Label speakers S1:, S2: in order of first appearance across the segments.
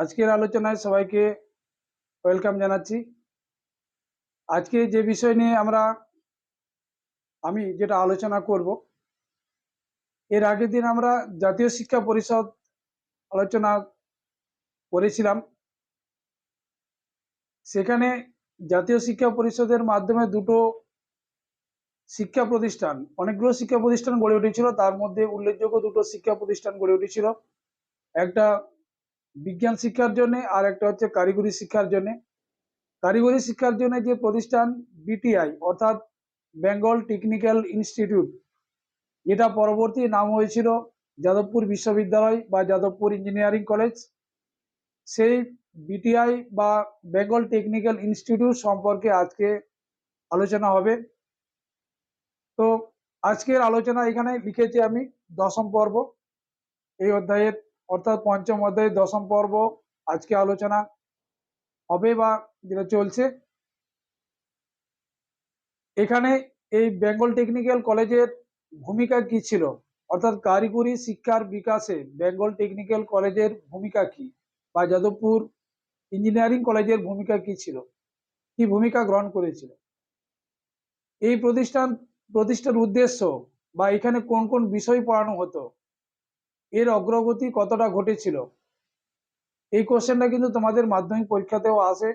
S1: আজকের আলোচনায় সবাইকে ওয়েলকাম জানাচ্ছি। আজকে যে বিষয় নিয়ে আমরা, আমি যেটা আলোচনা করব, এর আগের দিন আমরা জাতীয় শিক্ষা পরিষদ আলোচনা করেছিলাম। সেখানে জাতীয় শিক্ষা পরিষদের মাধ্যমে দুটো শিক্ষা প্রতিষ্ঠান, অনেকগুলো শিক্ষা প্রতিষ্ঠান গড়ে উঠেছিল। তার মধ্যে উল্লেখযোগ্য দুটো শিক্ষা প্রতিষ্ঠান গড়ে উঠেছিল। একটা বিজ্ঞান শিক্ষার জন্য, আর একটা হচ্ছে কারিগরি শিক্ষার জন্য। কারিগরি শিক্ষার জন্য যে প্রতিষ্ঠান বিটিআই, অর্থাৎ বেঙ্গল টেকনিক্যাল ইনস্টিটিউট, যেটা পরবর্তী নাম হয়েছিল যাদবপুর বিশ্ববিদ্যালয় বা যাদবপুর ইঞ্জিনিয়ারিং কলেজ, সেই বিটিআই বা বেঙ্গল টেকনিক্যাল ইনস্টিটিউট সম্পর্কে আজকে আলোচনা হবে। তো আজকের আলোচনা এখানে লিখেছি আমি, দশম পর্ব, এই অধ্যায়ের অর্থাৎ পঞ্চম অধ্যায়ের দশম পর্ব আজকে আলোচনা হবে বা যেটা চলছে। এখানে এই বেঙ্গল টেকনিক্যাল কলেজের ভূমিকা কি ছিল? অর্থাৎ কারিগরি শিক্ষার বিকাশে বেঙ্গল টেকনিক্যাল কলেজের ভূমিকা কি? বা যাদবপুর ইঞ্জিনিয়ারিং কলেজের ভূমিকা কি ছিল? কি ভূমিকা গ্রহণ করেছিল? এই প্রতিষ্ঠান, প্রতিষ্ঠার উদ্দেশ্য বা এখানে কোন কোন বিষয় পড়ানো হতো? এর অগ্রগতি কতটা ঘটেছিল? এই কোশ্চেনটা কিন্তু তোমাদের মাধ্যমিক পরীক্ষাতেও আসে।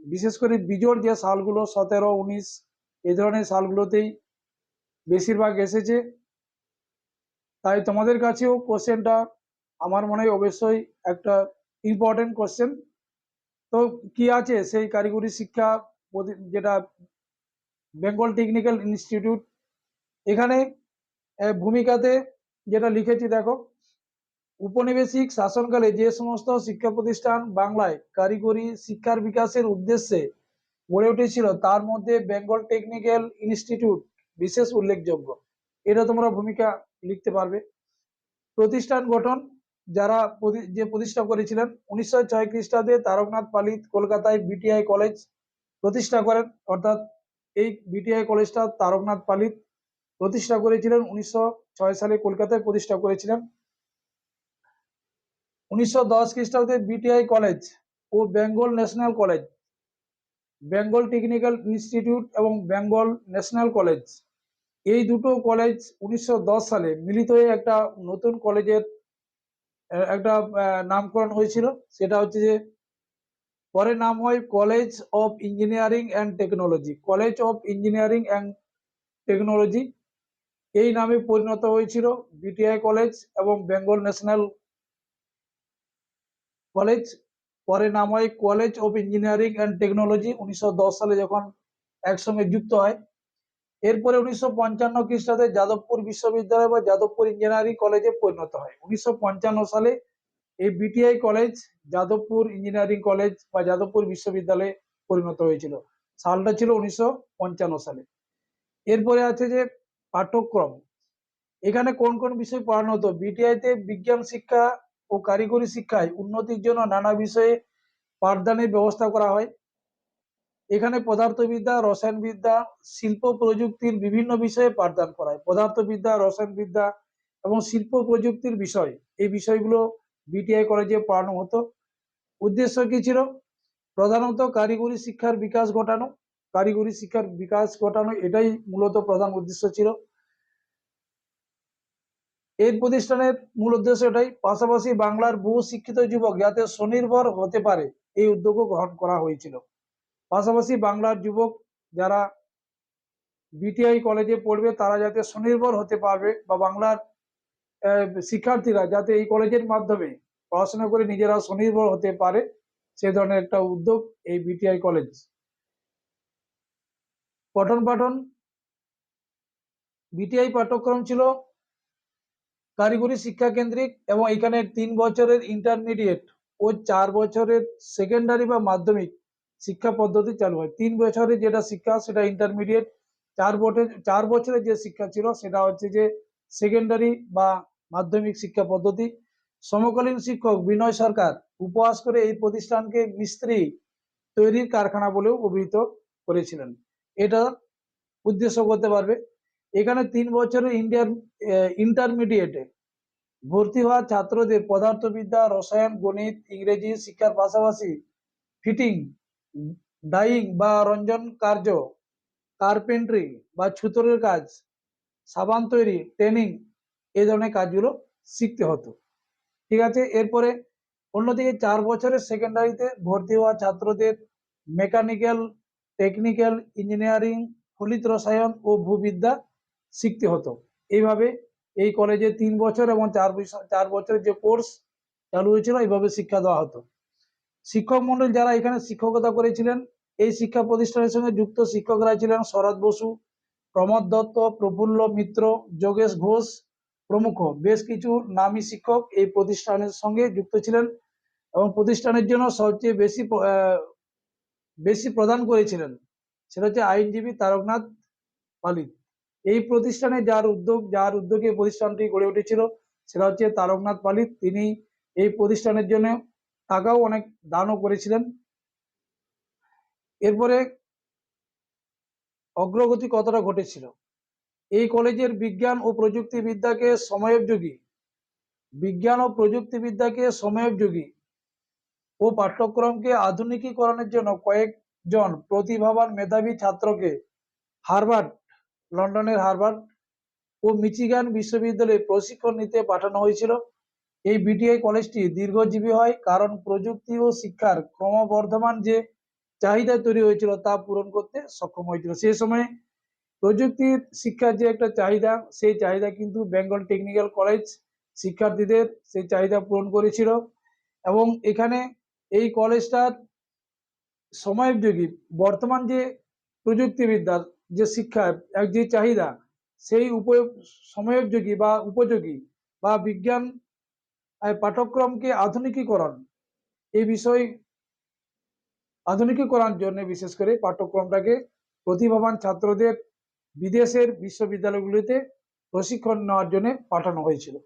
S1: বিশেষ করে বিজোড় যে সালগুলো, সতেরো, উনিশ এই ধরনের সালগুলোতেই বেশিরভাগ এসেছে। তাই তোমাদের কাছেও কোশ্চেনটা আমার মনে হয় অবশ্যই একটা ইম্পর্টেন্ট কোশ্চেন তো কি আছে? সেই কারিগরি শিক্ষা যেটা বেঙ্গল টেকনিক্যাল ইনস্টিটিউট এখানে ভূমিকাতে যেটা লিখেছি দেখো। উপনিবেশিক শাসনকালে যে সমস্ত শিক্ষা প্রতিষ্ঠান বাংলায় কারিগরি শিক্ষার বিকাশের উদ্দেশ্যে গড়ে উঠেছিল, তার মধ্যে বেঙ্গল টেকনিক্যাল ইনস্টিটিউট বিশেষ উল্লেখযোগ্য। এটা তোমরা ভূমিকা লিখতে পারবে। প্রতিষ্ঠান গঠন, যারা যে প্রতিষ্ঠা করেছিলেন, উনিশশো ছয় খ্রিস্টাব্দে তারকনাথ পালিত কলকাতায় বিটিআই কলেজ প্রতিষ্ঠা করেন। অর্থাৎ এই বিটিআই কলেজটা তারকনাথ পালিত প্রতিষ্ঠা করেছিলেন উনিশশো ছয় সালে কলকাতায় প্রতিষ্ঠা করেছিলেন উনিশশো দশ খ্রিস্টাব্দে বিটিআই কলেজ ও Bengal national college Bengal technical institute এবং বেঙ্গল ন্যাশনাল কলেজ এই দুটো কলেজ উনিশশো দশ সালে মিলিত হয়ে একটা নতুন কলেজের একটা নামকরণ হয়েছিল। সেটা হচ্ছে যে পরে নাম হয় college of engineering and technology college of engineering and technology এই নামে পরিণত হয়েছিল বিটিআই কলেজ এবং বেঙ্গল ন্যাশনাল কলেজ পরে নাম হয় college of engineering and technology উনিশশো দশ সালে যখন একসঙ্গে যুক্ত হয়। এরপরে উনিশশো পঞ্চান্ন খ্রিস্টাব্দে যাদবপুর বিশ্ববিদ্যালয় বা যাদবপুর ইঞ্জিনিয়ারিং কলেজে পরিণত হয়। উনিশশো পঞ্চান্ন সালে এই BTI college Jadavpur engineering college বা যাদবপুর বিশ্ববিদ্যালয়ে পরিণত হয়েছিল। সালটা ছিল উনিশশো পঞ্চান্ন সালে। এরপরে আছে যে পাঠ্যক্রম। এখানে কোন কোন বিষয় পড়ানো হতো? বিটিআই তে বিজ্ঞান শিক্ষা ও কারিগরি শিক্ষায় উন্নতির জন্য নানা বিষয়ে পাঠদানের ব্যবস্থা করা হয়। এখানে পদার্থবিদ্যা, রসায়নবিদ্যা, শিল্প প্রযুক্তির বিভিন্ন বিষয়ে পাঠদান করা হয়। পদার্থবিদ্যা, রসায়নবিদ্যা এবং শিল্প প্রযুক্তির বিষয়, এই বিষয়গুলো বিটিআই কলেজে পড়ানো হতো। উদ্দেশ্য কি ছিল? প্রধানত কারিগরি শিক্ষার বিকাশ ঘটানো। কারিগরি শিক্ষার বিকাশ ঘটানো, এটাই মূলত প্রধান উদ্দেশ্য ছিল। এই প্রতিষ্ঠানের মূল উদ্দেশ্য এটাই, পাশাপাশি বাংলার বহু শিক্ষিত যুবক যাতে স্বনির্ভর হতে পারে, এই উদ্যোগও গ্রহণ করা হয়েছিল। পাশাপাশি বাংলার যুবক যারা বিটিআই কলেজে পড়বে, তারা যাতে স্বনির্ভর হতে পারবে বা বাংলার শিক্ষার্থীরা যাতে এই কলেজের মাধ্যমে পড়াশোনা করে নিজেরা স্বনির্ভর হতে পারে, সে ধরনের একটা উদ্যোগ এই বিটিআই কলেজ পঠন পাঠন বিটিআই পাঠ্যক্রম ছিল কারিগরি শিক্ষা কেন্দ্রিক এবং এখানে তিন বছরের ইন্টারমিডিয়েট ও চার বছরের সেকেন্ডারি বা মাধ্যমিক শিক্ষা পদ্ধতি চালু হয়। তিন বছরের যেটা শিক্ষা সেটা ইন্টারমিডিয়েট চার বছর চার বছরের যে শিক্ষা ছিল সেটা হচ্ছে যে সেকেন্ডারি বা মাধ্যমিক শিক্ষা পদ্ধতি। সমকালীন শিক্ষক বিনয় সরকার উপহাস করে এই প্রতিষ্ঠানকে মিস্ত্রি তৈরির কারখানা বলেও অভিহিত করেছিলেন। এটা উদ্দেশ্য করতে পারবে। এখানে তিন বছরের ইন্ডিয়ান ইন্টারমিডিয়েটে ভর্তি হওয়া ছাত্রদের পদার্থবিদ্যা, রসায়ন, গণিত, ইংরেজি শিক্ষার পাশাপাশি ফিটিং ডাইং বা রঞ্জন কার্য কার্পেন্ট্রি বা ছুতরের কাজ, সাবান তৈরি ট্রেনিং এই ধরনের কাজগুলো শিখতে হতো। ঠিক আছে? এরপরে অন্যদিকে চার বছরের সেকেন্ডারিতে ভর্তি হওয়া ছাত্রদের মেকানিক্যাল টেকনিক্যাল ইঞ্জিনিয়ারিং ফলিত রসায়ন ও ভূবিদ্যা শিখতে হতো। এইভাবে এই কলেজে তিন বছর এবং চার চার বছরের যে কোর্স চালু হয়েছিল, এইভাবে শিক্ষা দেওয়া হতো। শিক্ষক মন্ডল যারা এখানে শিক্ষকতা করেছিলেন, এই শিক্ষা প্রতিষ্ঠানের সঙ্গে যুক্ত শিক্ষকরা ছিলেন শরৎ বসু, প্রমোদ দত্ত, প্রফুল্ল মিত্র, যোগেশ ঘোষ প্রমুখ। বেশ কিছু নামী শিক্ষক এই প্রতিষ্ঠানের সঙ্গে যুক্ত ছিলেন এবং প্রতিষ্ঠানের জন্য সবচেয়ে বেশি বেশি প্রদান করেছিলেন। সেটা হচ্ছে আইনজীবী তারকনাথ পালিত। এই প্রতিষ্ঠানে যার উদ্যোগ, যার উদ্যোগে প্রতিষ্ঠানটি গড়ে উঠেছিল, সেটা হচ্ছে তারকনাথ পালিত। তিনি এই প্রতিষ্ঠানের জন্য টাকাও অনেক দানও করেছিলেন। এরপরে অগ্রগতি কতটা ঘটেছিল? এই কলেজের বিজ্ঞান ও প্রযুক্তিবিদ্যাকে সময়োপযোগী, বিজ্ঞান ও প্রযুক্তিবিদ্যাকে সময়োপযোগী ও পাঠ্যক্রমকে আধুনিকীকরণের জন্য কয়েকজন প্রতিভাবান মেধাবী ছাত্রকে হার্ভার্ড, লন্ডনের হার্ভার্ড ও মিচিগান বিশ্ববিদ্যালয়ে প্রশিক্ষণ নিতে পাঠানো হয়েছিল। এই বিটিআই কলেজটি দীর্ঘজীবী হয় কারণ প্রযুক্তি ও শিক্ষার ক্রমবর্ধমান যে চাহিদা তৈরি হয়েছিল তা পূরণ করতে সক্ষম হয়েছিল। সেই সময় প্রযুক্তির শিক্ষার যে একটা চাহিদা, সেই চাহিদা কিন্তু বেঙ্গল টেকনিক্যাল কলেজ শিক্ষার্থীদের সেই চাহিদা পূরণ করেছিল। এবং এখানে এই কলেজটার সময়োপযোগী বর্তমান যে প্রযুক্তিবিদ্যার যে শিক্ষা, এক যে চাহিদা, সেই উপয়োগ সময়োপযোগী বা উপযোগী বা বিজ্ঞান পাঠ্যক্রমকে আধুনিকীকরণ, এই বিষয় আধুনিকীকরণ জন্য বিশেষ করে পাঠ্যক্রমটাকে প্রতিভাবান ছাত্রদের বিদেশের বিশ্ববিদ্যালয়গুলিতে প্রশিক্ষণ নেওয়ার জন্য পাঠানো হয়েছিল।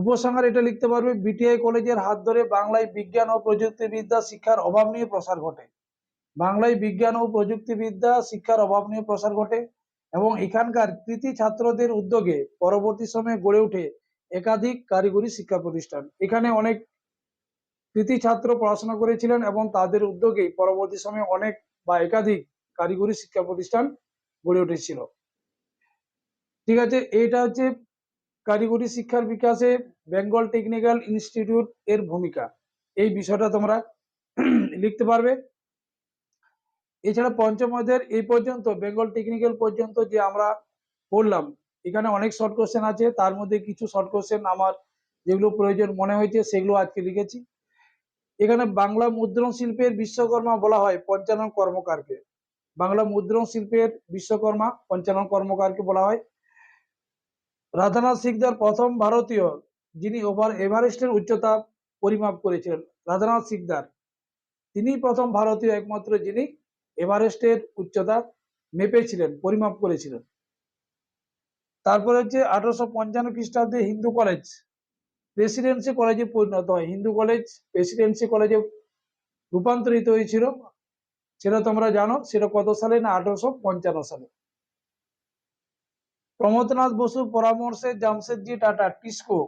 S1: উপসংহার এটা লিখতে পারবে বিটিআই কলেজের হাত ধরে বাংলায় বিজ্ঞান ও প্রযুক্তিবিদ্যা শিক্ষার অভাব নিয়ে প্রসার ঘটে। বাংলায় বিজ্ঞান ও প্রযুক্তিবিদ্যা শিক্ষার অভাব নিয়ে প্রসার ঘটে এবং এখানকার কৃতি ছাত্রদের উদ্যোগে পরবর্তী সময়ে গড়ে ওঠে একাধিক কারিগরি শিক্ষা প্রতিষ্ঠান। এখানে অনেক কৃতি ছাত্র পড়াশোনা করেছিলেন এবং তাদের উদ্যোগে পরবর্তী সময়ে অনেক বা একাধিক কারিগরি শিক্ষা প্রতিষ্ঠান গড়ে উঠেছিল। ঠিক আছে এটা হচ্ছে কারিগরি শিক্ষার বিকাশে বেঙ্গল টেকনিক্যাল ইনস্টিটিউট এর ভূমিকা। এই বিষয়টা তোমরা লিখতে পারবে। এছাড়া পঞ্চম অধ্যায়ের এই পর্যন্ত, বেঙ্গল টেকনিক্যাল পর্যন্ত যে আমরা পড়লাম, এখানে অনেক শর্ট কোশ্চেন আছে। তার মধ্যে কিছু শর্ট কোশ্চেন আমার যেগুলো প্রয়োজন মনে হয়েছে, সেগুলো আজকে লিখেছি। এখানে বাংলা মুদ্রণ শিল্পের বিশ্বকর্মা বলা হয় পঞ্চানন কর্মকারকে। বাংলা মুদ্রণ শিল্পের বিশ্বকর্মা পঞ্চানন কর্মকারকে বলা হয়। রাধানাথ সিকদার প্রথম ভারতীয় যিনি ওভার এভারেস্টের উচ্চতা পরিমাপ করেছিলেন, রাধানাথ সিকদার। তিনি প্রথম ভারতীয় একমাত্র যিনি এভারেস্টের উচ্চতা মেপেছিলেন, পরিমাপ করেছিলেন। তারপরে হচ্ছে আঠারোশো পঞ্চান্ন খ্রিস্টাব্দে হিন্দু কলেজ, প্রেসিডেন্সি কলেজে পরিণত হয়। হিন্দু কলেজ, প্রেসিডেন্সি কলেজে রূপান্তরিত হয়েছিল। সেটা তোমরা জানো, সেটা কত সালে না আঠারোশো পঞ্চান্ন সালে? প্রমোদনাথ বসুর পরামর্শে জামশেদজি টাটা টিস্কো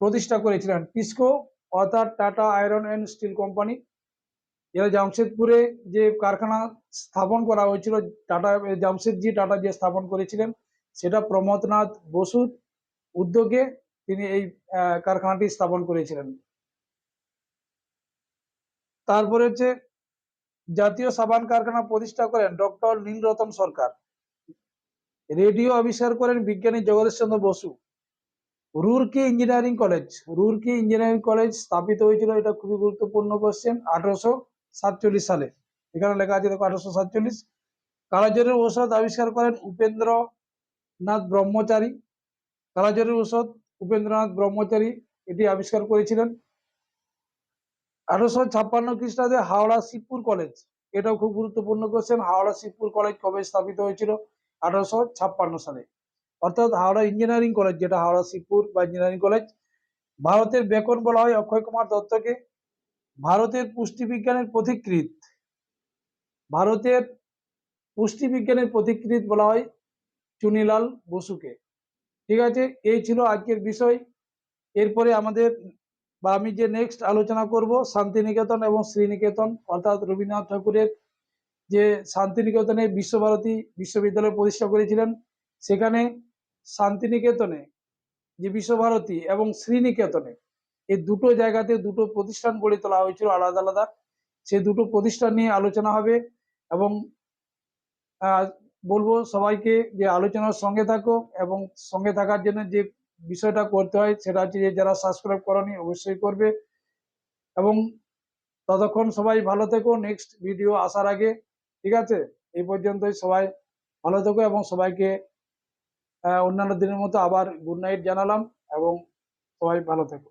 S1: প্রতিষ্ঠা করেছিলেন। টিস্কো, অর্থাৎ Tata iron and steel company. এরা জামশেদপুরে যে কারখানা স্থাপন করা হয়েছিল, টাটা, জামশেদজি টাটা যে স্থাপন করেছিলেন, সেটা প্রমোদনাথ বসুর উদ্যোগে তিনি এই কারখানাটি স্থাপন করেছিলেন। তারপরে হচ্ছে জাতীয় সাবান কারখানা প্রতিষ্ঠা করেন ডক্টর নীলরতন সরকার। রেডিও আবিষ্কার করেন বিজ্ঞানী Jagadish Chandra Bose. Roorkee engineering college. Roorkee engineering college স্থাপিত হয়েছিল, এটা খুবই গুরুত্বপূর্ণ কোশ্চেন আঠারোশো সাতচল্লিশ সালে। এখানে লেখা আছে, দেখো, আঠারোশো সাতচল্লিশ। কালাজ্বরের ঔষধ আবিষ্কার করেন উপেন্দ্রনাথ ব্রহ্মচারী। কালাজ্বরের ঔষধ উপেন্দ্রনাথ ব্রহ্মচারী, এটি আবিষ্কার করেছিলেন। আঠারোশো ছাপ্পান্ন খ্রিস্টাব্দে হাওড়া শিবপুর কলেজ, এটাও খুব গুরুত্বপূর্ণ কোশ্চেন হাওড়া শিবপুর কলেজ কবে স্থাপিত হয়েছিল? আঠারোশো ছাপ্পান্ন সালে। অর্থাৎ হাওড়া ইঞ্জিনিয়ারিং কলেজ, যেটা হাওড়া শিবপুর বা ইঞ্জিনিয়ারিং কলেজ, ভারতের বেকন বলা হয় অক্ষয় কুমার দত্তকে। ভারতের পুষ্টিবিজ্ঞানের পথিকৃৎ। ভারতের পুষ্টিবিজ্ঞানের পথিকৃৎ বলা হয় চুনিলাল বসুকে। ঠিক আছে, এই ছিল আজকের বিষয়। এরপরে আমাদের, বা আমি যে নেক্সট আলোচনা করব, শান্তিনিকেতন এবং শ্রীনিকেতন, অর্থাৎ রবীন্দ্রনাথ ঠাকুরের যে শান্তিনিকেতনে বিশ্বভারতী বিশ্ববিদ্যালয় প্রতিষ্ঠা করেছিলেন, সেখানে শান্তিনিকেতনে যে বিশ্বভারতী এবং শ্রীনিকেতনে এই দুটো জায়গাতে দুটো প্রতিষ্ঠান গড়ে তোলা হয়েছিল আলাদা আলাদা। সেই দুটো প্রতিষ্ঠান নিয়ে আলোচনা হবে এবং বলব সবাইকে যে আলোচনার সঙ্গে থাকো এবং সঙ্গে থাকার জন্য যে বিষয়টা করতে হয় সেটা হচ্ছে যে যারা সাবস্ক্রাইব করনি অবশ্যই করবে। এবং ততক্ষণ সবাই ভালো থেকো। নেক্সট ভিডিও আসার আগে ঠিক আছে? এই পর্যন্তই সবাই ভালো থেকো এবং সবাইকে অন্যান্য দিনের মতো আবার গুড নাইট জানালাম এবং সবাই ভালো থেকো।